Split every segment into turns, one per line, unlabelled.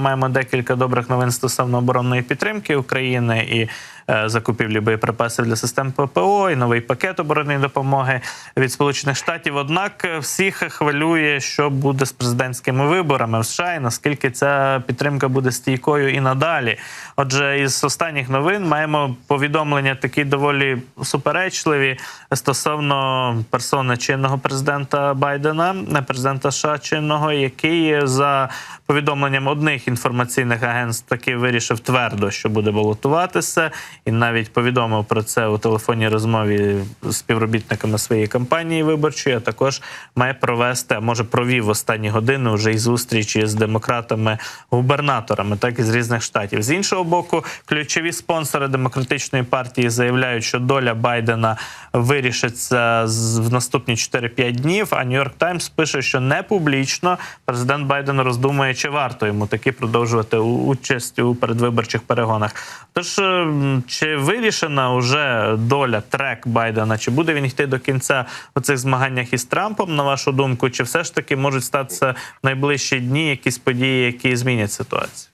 Маємо декілька добрих новин стосовно оборонної підтримки України і е, закупівлі боєприпасів для систем ППО, і новий пакет оборонної допомоги від Сполучених Штатів. Однак е, всіх хвилює, що буде з президентськими виборами в США, і наскільки ця підтримка буде стійкою і надалі. Отже, із останніх новин маємо повідомлення такі доволі суперечливі стосовно персони чинного президента Байдена, президента США чинного, який за повідомленням одних інформаційних агентств таки вирішив твердо, що буде балотуватися, і навіть повідомив про це у телефонній розмові з співробітниками своєї кампанії виборчої. А також має провести, а може провів останні години вже й зустрічі з демократами-губернаторами, так і з різних штатів. З іншого боку, ключові спонсори демократичної партії заявляють, що доля Байдена вирішиться в наступні 4-5 днів. А Нью-Йорк Таймс пише, що не публічно президент Байден роздумує, чи варто йому таки продовжувати участь у передвиборчих перегонах. Тож е, чи вирішена вже доля трек Байдена? Чи буде він йти до кінця у цих змаганнях із Трампом? На вашу думку, чи все ж таки можуть статися в найближчі дні якісь події, які змінять ситуацію?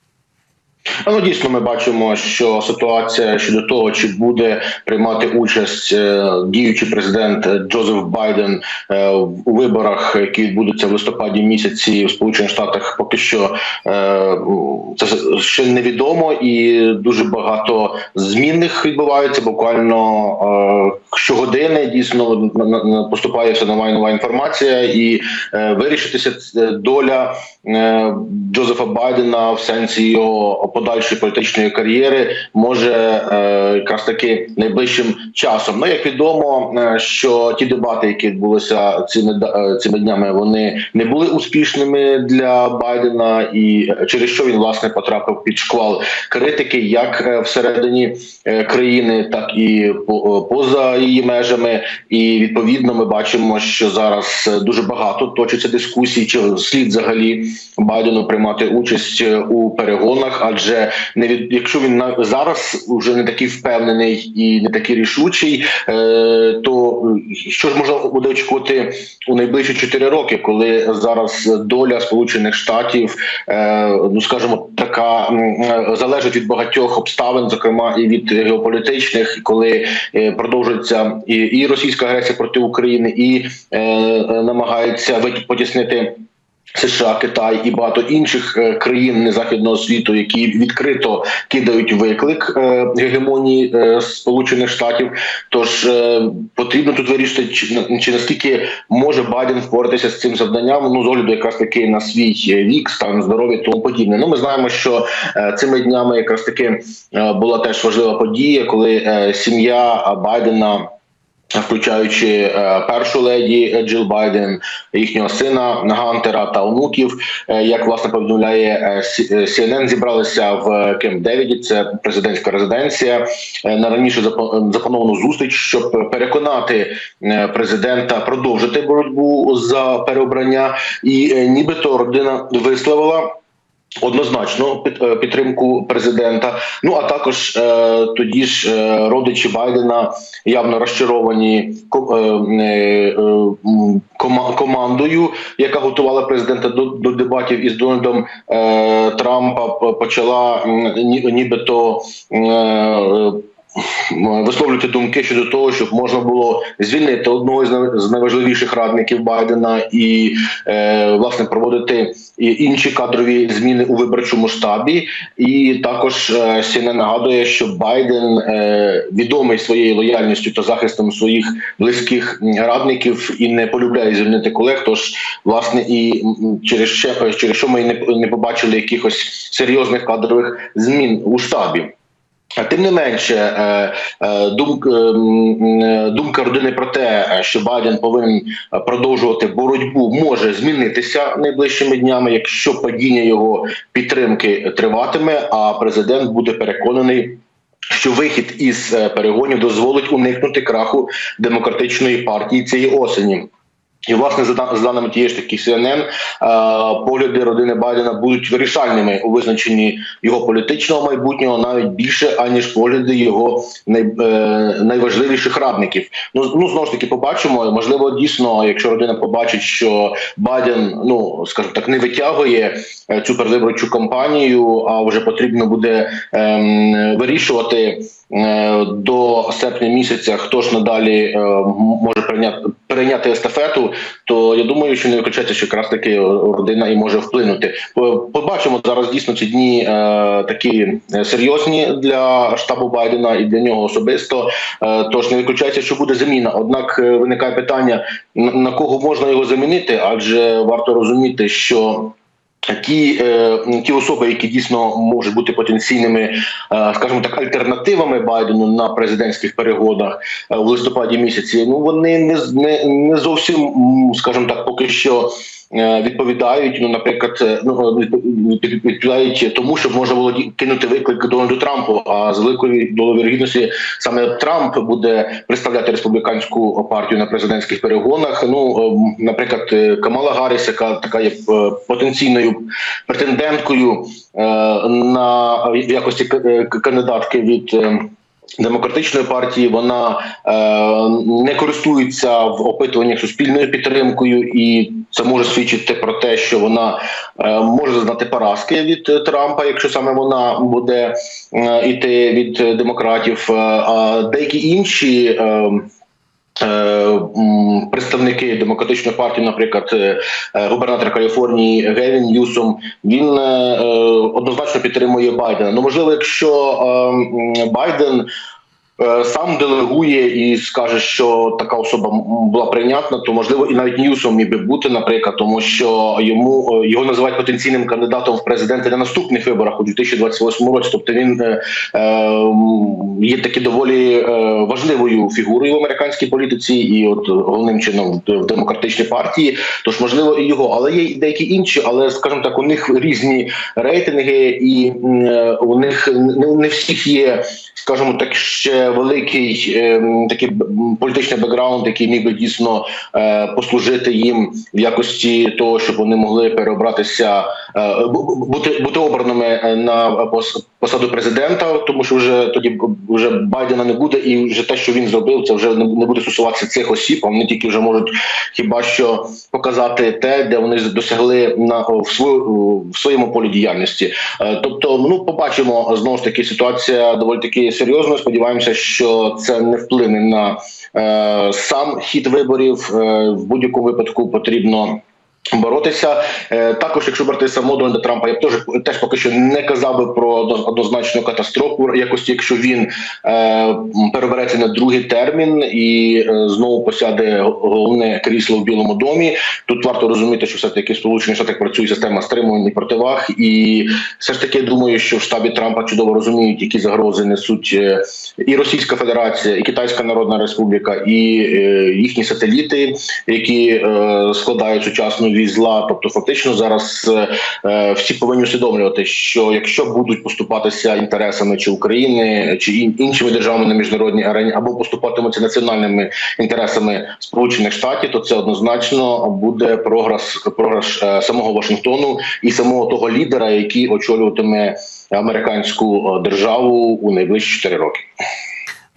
Ну дійсно, ми бачимо, що ситуація щодо того, чи буде приймати участь е, діючий президент Джозеф Байден е, у виборах, які відбудуться в листопаді місяці в Сполучених Штатах, поки що е, це ще невідомо, і дуже багато змінних відбувається. Буквально е, щогодини дійсно поступає все нова і нова інформація, і е, вирішитися е, доля е, Джозефа Байдена в сенсі його подальшої політичної кар'єри може е, якраз таки найближчим часом. Ну як відомо, е, що ті дебати, які відбулися цими е, цими днями, вони не були успішними для Байдена, і через що він власне потрапив під шквал критики, як всередині країни, так і по- поза її межами. І відповідно ми бачимо, що зараз дуже багато точиться дискусій, чи слід взагалі Байдену приймати участь у перегонах, адже не від якщо він зараз вже не такий впевнений і не такий рішучий, е, то що ж можна буде очікувати у найближчі 4 роки, коли зараз доля Сполучених Штатів, е, ну скажімо, така залежить від багатьох обставин, зокрема і від геополітичних, коли е, продовжується і, російська агресія проти України, і намагається потіснити. США, Китай і багато інших е, країн незахідного світу, які відкрито кидають виклик е, гегемонії е, Сполучених Штатів. Тож потрібно тут вирішити, чи, наскільки може Байден впоратися з цим завданням. Ну з огляду якраз таки на свій вік, стан здоров'я, тому подібне. Ну ми знаємо, що цими днями якраз таки була теж важлива подія, коли сім'я Байдена включаючи е, першу леді Джил Байден, їхнього сина Гантера та онуків. Е, як власне повідомляє е, е, CNN, зібралися в Кемп Девіді, це президентська резиденція. На раніше заплановану зустріч, щоб переконати президента продовжити боротьбу за переобрання, і нібито родина висловила. Однозначно під- е, підтримку президента. Ну а також е, тоді ж е, родичі Байдена явно розчаровані е, е, кома- командою, яка готувала президента до, до дебатів із Дональдом е, Трампа, почала е, ні, нібито. Е, Висловлювати думки щодо того, щоб можна було звільнити одного з найважливіших радників Байдена і е, власне проводити інші кадрові зміни у виборчому штабі. І також е, CNN нагадує, що Байден е, відомий своєю лояльністю та захистом своїх близьких радників і не полюбляє звільнити колег. Тож власне і через через що ми не побачили якихось серйозних кадрових змін у штабі. Тим не менше, е, е, думка, е, думка родини про те, що Байден повинен продовжувати боротьбу, може змінитися найближчими днями, якщо падіння його підтримки триватиме. А президент буде переконаний. Що вихід із перегонів дозволить уникнути краху демократичної партії цієї осені. І власне за, дан- даними тієї ж таки CNN, погляди родини Байдена будуть вирішальними у визначенні його політичного майбутнього, навіть більше аніж погляди його е, найважливіших радників. Ну ну знову ж таки, побачимо. Можливо, дійсно, якщо родина побачить, що Байден, ну скажімо так, не витягує е, цю передвиборчу кампанію, а вже потрібно буде ем, вирішувати. Е, До серпня місяця хто ж надалі е, може прийняти перейняти естафету, то я думаю, що не виключається, що якраз таки родина і може вплинути. Побачимо зараз дійсно ці дні е, такі серйозні для штабу Байдена і для нього особисто. Тож не виключається, що буде заміна. Однак виникає питання на кого можна його замінити, адже варто розуміти, що. Ті, е, ті особи, які дійсно можуть бути потенційними, е, скажімо так, альтернативами Байдену на президентських перегонах е, у листопаді місяці, ну вони не не, не зовсім, скажімо так, поки що. Е, Відповідають, ну, наприклад, е, ну відп- відповідають тому, що можна було кинути виклик Дональду Трампу. А з великою долою вірогідності саме Трамп буде представляти республіканську партію на президентських перегонах. Ну, наприклад, е, Камала Гарріс, яка така є е, потенційною претенденткою е, на в якості е, кандидатки від. е, Демократичної партії вона е, не користується в опитуваннях суспільною підтримкою, і це може свідчити про те, що вона е, може зазнати поразки від е, Трампа, якщо саме вона буде йти від е, демократів. Е, А деякі інші. Представники демократичної партії, наприклад, губернатор Каліфорнії Гевін Ньюсом, він однозначно підтримує Байдена. Ну можливо, якщо Байден сам делегує і скаже, що така особа була прийнятна, то можливо і навіть Ньюсом міг би бути, наприклад, тому що йому е, його називають потенційним кандидатом в президенти на наступних виборах у 2028 році. Тобто він е, е, є таки доволі е, важливою фігурою в американській політиці, і от головним чином в демократичній партії. Тож можливо і його, але є деякі інші, але скажімо так, у них різні рейтинги, і е, у них не всіх є, скажімо так, ще великий е, такий політичний бекграунд, який міг би дійсно е, послужити їм в якості того, щоб вони могли переобратися, е, бу- бу- бути бути обраними е, на посаду президента, тому що вже тоді вже Байдена не буде, і вже те, що він зробив, це вже не буде стосуватися цих осіб. а Вони тільки вже можуть хіба що показати те, де вони досягли на в свою в своєму полі діяльності. Тобто, ну побачимо знову ж таки ситуація доволі таки серйозна. Сподіваємося, що це не вплине на е, сам хід виборів. Е, в будь-якому випадку потрібно. Боротися Е, також, якщо брати самого Дональда Трампа, я б теж теж поки що не казав би про одно- однозначну катастрофу, якості, якщо він е, перебереться на другий термін і е, знову посяде головне крісло в Білому домі. Тут варто розуміти, що все таки в Сполучених Штатах працює система стримувань і противаг, і все ж таки думаю, що в штабі Трампа чудово розуміють, які загрози несуть е, і Російська Федерація, і Китайська Народна Республіка, і е, їхні сателіти, які е, складають сучасну зла. Тобто, фактично зараз е, е, всі повинні усвідомлювати, що якщо будуть поступатися інтересами чи України, чи ін- іншими державами на міжнародній арені, або поступатимуться національними інтересами Сполучених Штатів, то це однозначно буде прогрес програш е, самого Вашингтону і самого того лідера, який очолюватиме американську е, державу у найближчі 4 роки.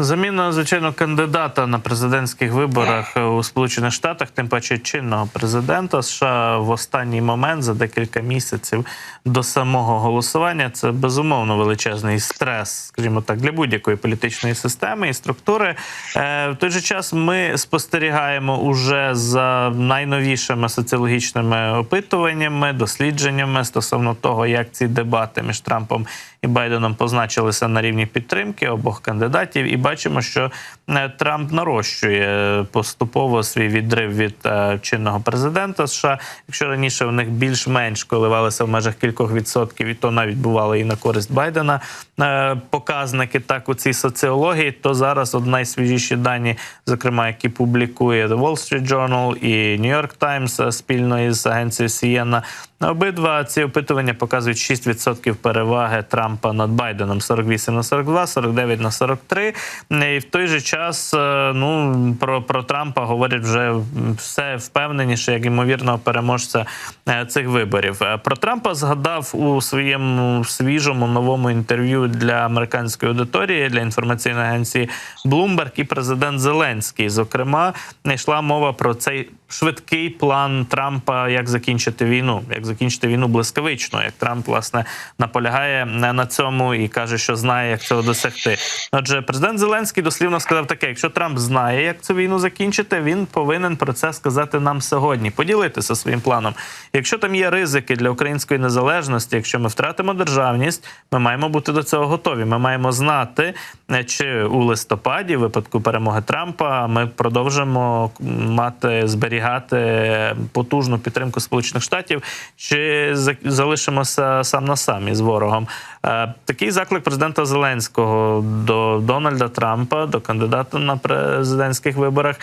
Заміна, звичайно, кандидата на президентських виборах е, у Сполучених Штатах, тим паче чинного президента США в останній момент за декілька місяців до самого голосування. Це безумовно величезний стрес, скажімо так, для будь-якої політичної системи і структури. Е, В той же час ми спостерігаємо уже за найновішими соціологічними опитуваннями, дослідженнями стосовно того, як ці дебати між Трампом і Байденом позначилися на рівні підтримки обох кандидатів, і бачимо, що е, Трамп нарощує поступово свій відрив від е, чинного президента США. Якщо раніше в них більш-менш коливалися в межах кількох відсотків, і то навіть бувало і на користь Байдена е, показники так у цій соціології, то зараз от найсвіжіші дані, зокрема, які публікує The Wall Street Journal і New York Times спільно із агенцією Сієна, Обидва ці опитування показують 6% переваги Трампа над Байденом 48 на 42, 49 на 43. І в той же час е, ну про, про Трампа говорять вже все впевненіше, як ймовірного переможця е, цих виборів. Е, Про Трампа згадав у своєму свіжому новому інтерв'ю для американської аудиторії для інформаційної агенції Bloomberg і президент Зеленський. Зокрема, йшла мова про цей швидкий план Трампа, як закінчити війну, як закінчити війну блискавично. Як Трамп власне наполягає на цьому і каже, що знає, як цього досягти. Отже, президент Зеленський дослівно сказав таке: якщо Трамп знає, як цю війну закінчити, він повинен про це сказати нам сьогодні, поділитися своїм планом. Якщо там є ризики для української незалежності, якщо ми втратимо державність, ми маємо бути до цього готові. Ми маємо знати, е, чи у листопаді, в випадку перемоги Трампа, ми продовжимо мати зберігати потужну підтримку Сполучених Штатів, чи за- залишимося сам на сам із ворогом. Е, Такий заклик президента Зеленського до Дональда Трампа, до кандидата на президентських виборах.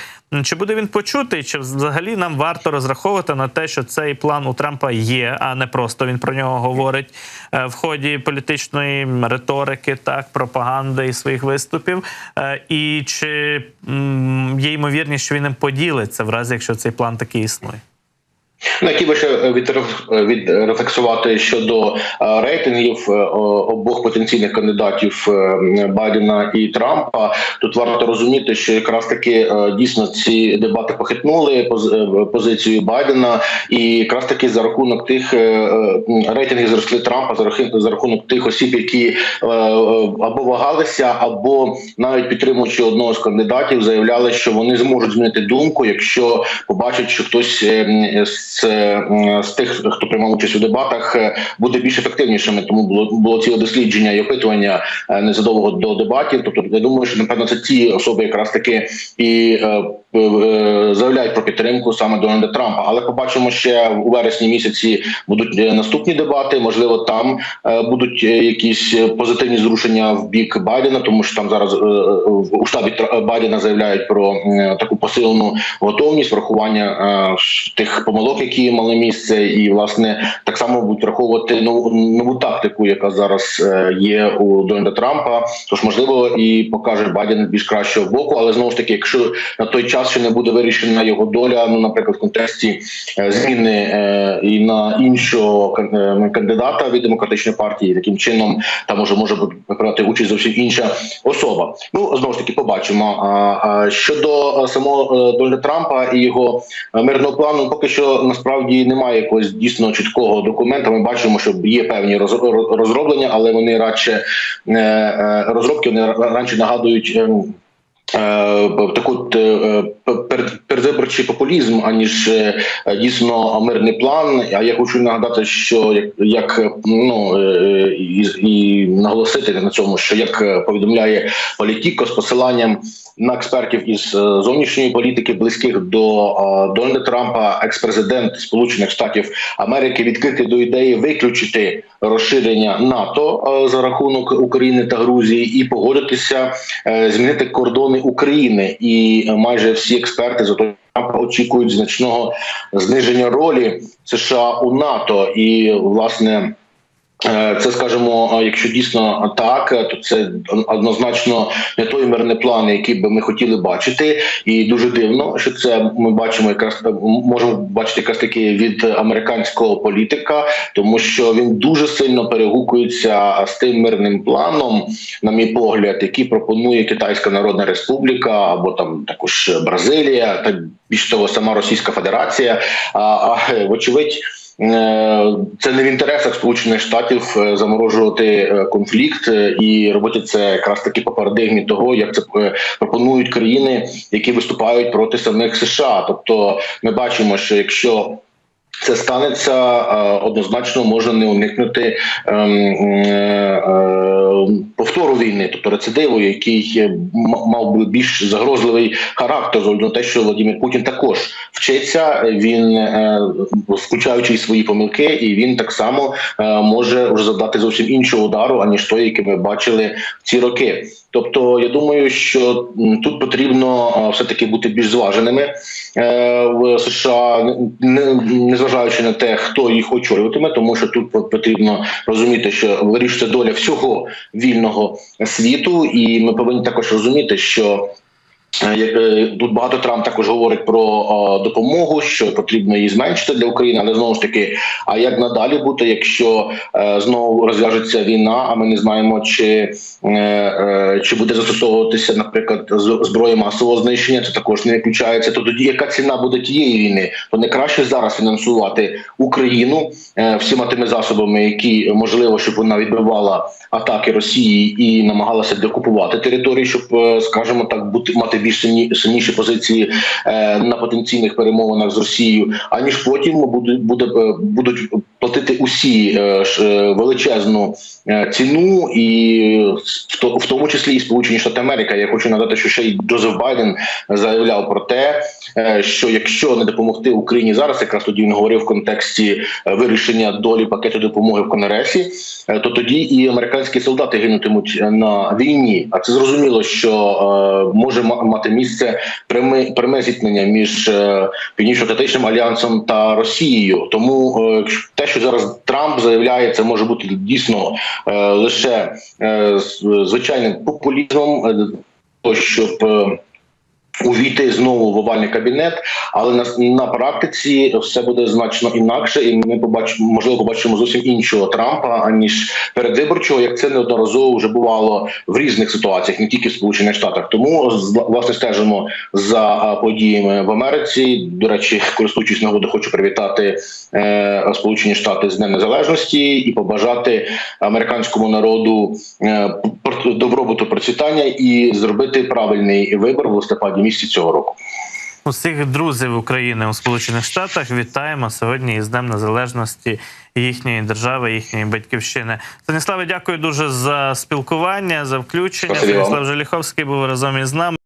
Чи буде він почутий? Чи взагалі нам варто розраховувати на те, що цей план у Трампа є, а не просто він про нього говорить е, в ході політичної риторики, так пропаганди і своїх виступів? Е, І чи є ймовірність, що він ним поділиться, в разі якщо цей план такий існує?
На які би ще відреф- відрефлексувати щодо е, рейтингів е, обох потенційних кандидатів е, Байдена і Трампа, тут варто розуміти, що якраз таки е, дійсно ці дебати похитнули поз- е, позицію Байдена, і якраз таки за рахунок тих е, е, рейтингів зросли Трампа за рахунок тих осіб, які е, е, або вагалися, або навіть підтримуючи одного з кандидатів, заявляли, що вони зможуть змінити думку, якщо побачать, що хтось е, з, е, з тих, хто приймав участь у дебатах, е, буде більш ефективнішими. Тому було було ціле дослідження і опитування е, незадовго до дебатів. Тобто, я думаю, що напевно це ті особи, якраз таки і е, заявляють про підтримку саме Дональда Трампа. Але побачимо ще у вересні місяці будуть е, наступні дебати. Можливо, там е, будуть е, якісь е, позитивні зрушення в бік Байдена, тому що там зараз е, е, у штабі Байдена заявляють про е, таку посилену готовність врахування е, тих помилок, які мали місце, і власне так само будуть враховувати нову нову тактику, яка зараз е, є у Дональда Трампа. Тож можливо і покаже Байден більш кращого боку, але знову ж таки, якщо на той час ще не буде вирішена його доля, ну наприклад, в контексті е, зміни е, і на іншого е, кандидата від демократичної партії, таким чином там може може брати участь зовсім інша особа. Ну знову ж таки, побачимо. А, щодо самого Дональда Трампа і його мирного плану, поки що насправді немає якогось дійсно чіткого документа. Ми бачимо, що є певні роз- роз- розроблення, але вони радше розробки вони радше нагадують. ем, Таку передвиборчий популізм, аніж е, дійсно мирний план. А я хочу нагадати, що як, ну е, і, і наголосити на цьому, що як повідомляє Політіко з посиланням на експертів із е, зовнішньої політики, близьких до Дональда Трампа, екс-президент Сполучених Штатів Америки, відкритий до ідеї виключити розширення НАТО за рахунок України та Грузії і погодитися змінити кордони України. І майже всі експерти за Трампа очікують значного зниження ролі США у НАТО і власне. Е, Це скажімо, е, якщо дійсно так, е, то це однозначно не той мирний план, який би ми хотіли бачити, і дуже дивно, що це ми бачимо якраз можемо бачити якраз таки від американського політика, тому що він дуже сильно перегукується з тим мирним планом, на мій погляд, який пропонує Китайська Народна Республіка або там також Бразилія, та більш того, сама Російська Федерація. А, а вочевидь. Е, Це не в інтересах Сполучених Штатів е, заморожувати е, конфлікт і робити це якраз таки по парадигмі того, як це пропонують країни, які виступають проти самих США. Тобто, ми бачимо, що якщо це станеться е, однозначно може не уникнути ем, е, е, повтору війни, тобто рецидиву, який мав би більш загрозливий характер, з огляду на те, що Владимир Путін також вчиться, він включаючи свої помилки, і він так само може вже завдати зовсім іншого удару, аніж той, який ми бачили в ці роки. Тобто, я думаю, що тут потрібно все таки бути більш зваженими е, в США, не- незважаючи на те, хто їх очолюватиме, тому що тут по- потрібно розуміти, що вирішується доля всього вільного світу, і ми повинні також розуміти, що. Е, Тут багато Трамп також говорить про е, допомогу, що потрібно її зменшити для України, але знову ж таки, а як надалі бути, якщо е, знову розв'яжеться війна, а ми не знаємо, чи, чи буде застосовуватися, наприклад, зброя масового знищення, це також не виключається. То тоді яка ціна буде тієї війни? То не краще зараз фінансувати Україну всіма тими засобами, які можливо, щоб вона відбивала атаки Росії і намагалася деокупувати території, щоб, скажімо так, бути мати більш сильні, сильніші позиції е, на потенційних перемовинах з Росією, аніж потім буде, буде е, будуть платити усі е, величезну ціну, і в, то- в тому числі і Сполучені Штати Америки. Я хочу нагадати, що ще й Джозеф Байден заявляв про те, що якщо не допомогти Україні зараз, якраз тоді він говорив в контексті вирішення долі пакету допомоги в Конгресі, то тоді і американські солдати гинутимуть на війні. А це зрозуміло, що може мати місце пряме, пряме зіткнення між е, північно-атлантичним альянсом та Росією. Тому е, те, що зараз Трамп заявляє, це може бути дійсно е, лише звичайним популізмом, щоб. Увійти знову в овальний кабінет, але на, на практиці все буде значно інакше, і ми побачимо, можливо, побачимо зовсім іншого Трампа аніж передвиборчого, як це неодноразово вже бувало в різних ситуаціях, не тільки в Сполучених Штатах. Тому власне стежимо за подіями в Америці. До речі, користуючись нагодою, хочу привітати е, Сполучені Штати з Днем Незалежності і побажати американському народу е, добробуту процвітання і зробити правильний вибір в листопаді місяці цього року.
Усіх друзів України у Сполучених Штатах вітаємо сьогодні із Днем Незалежності їхньої держави, їхньої батьківщини. Станіславе, дякую дуже за спілкування, за включення. Станіслав Желіховський був разом із нами.